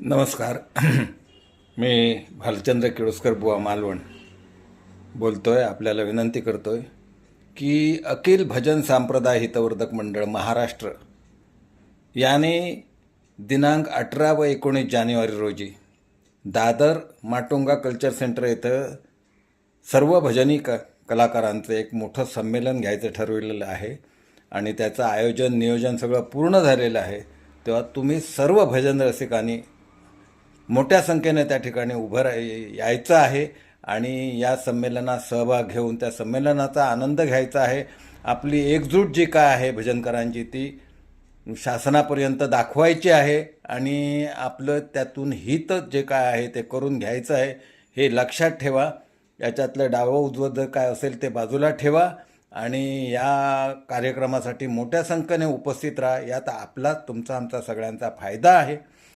नमस्कार. मी भालचंद्र किळोस्कर बुवा मालवण बोलतो आहे आपल्याला विनंती करतो आहे की अखिल भजन संप्रदाय हितवर्धक मंडळ महाराष्ट्र याने दिनांक अठरा व एकोणीस जानेवारी रोजी दादर माटुंगा कल्चर सेंटर येथं सर्व भजनी क कलाकारांचं एक मोठं संमेलन घ्यायचं ठरवलेलं आहे आणि त्याचं आयोजन नियोजन सगळं पूर्ण झालेलं आहे. तेव्हा तुम्ही सर्व भजन रसिकांनी मोठ्या संख्येने त्या ठिकाणी उभं यायचं आहे आणि या संमेलनात सहभाग घेऊन त्या संमेलनाचा आनंद घ्यायचा आहे. आपली एकजूट जी काय आहे भजनकरांची ती शासनापर्यंत दाखवायची आहे आणि आपलं त्यातून हित जे काय आहे ते करून घ्यायचं आहे हे लक्षात ठेवा. याच्यातलं डावं उजवं जर काय असेल ते बाजूला ठेवा आणि या कार्यक्रमासाठी मोठ्या संख्येने उपस्थित राहा. यात आपला तुमचा आमचा सगळ्यांचा फायदा आहे.